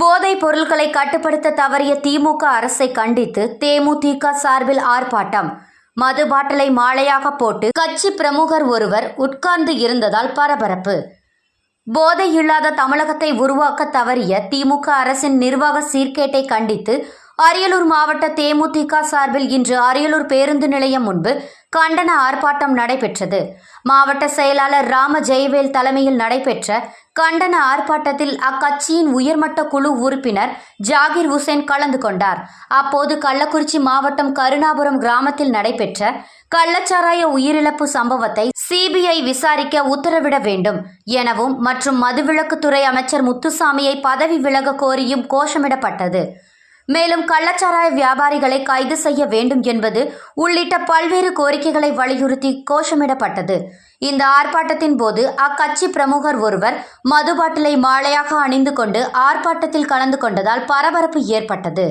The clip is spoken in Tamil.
போதைப் பொருட்களை கட்டுப்படுத்த தவறிய திமுக அரசை கண்டித்து தேமுதிக சார்பில் ஆர்ப்பாட்டம். மது பாட்டிலை மாலையாக போட்டு கட்சி பிரமுகர் ஒருவர் உட்கார்ந்து இருந்ததால் பரபரப்பு. போதை இல்லாத தமிழகத்தை உருவாக்க தவறிய திமுக அரசின் நிர்வாக சீர்கேட்டை கண்டித்து அரியலூர் மாவட்ட தேமுதிக சார்பில் இன்று அரியலூர் பேருந்து நிலையம் முன்பு கண்டன ஆர்ப்பாட்டம் நடைபெற்றது. மாவட்ட செயலாளர் ராம ஜெயவேல் தலைமையில் நடைபெற்ற கண்டன ஆர்ப்பாட்டத்தில் அக்கட்சியின் உயர்மட்ட குழு உறுப்பினர் ஜாகிர் உசேன் கலந்து கொண்டார். அப்போது கள்ளக்குறிச்சி மாவட்டம் கருணாபுரம் கிராமத்தில் நடைபெற்ற கள்ளச்சாராய உயிரிழப்பு சம்பவத்தை சிபிஐ விசாரிக்க உத்தரவிட வேண்டும் எனவும் மற்றும் மதுவிலக்குத்துறை அமைச்சர் முத்துசாமியை பதவி விலக கோரியும் கோஷமிடப்பட்டது. மேலும் கள்ளச்சாராய வியாபாரிகளை கைது செய்ய வேண்டும் என்பது உள்ளிட்ட பல்வேறு கோரிக்கைகளை வலியுறுத்தி கோஷமிடப்பட்டது. இந்த ஆர்ப்பாட்டத்தின் போது அக்கட்சி பிரமுகர் ஒருவர் மது பாட்டிலை மாலையாக அணிந்து கொண்டு ஆர்ப்பாட்டத்தில் கலந்து கொண்டதால் பரபரப்பு ஏற்பட்டது.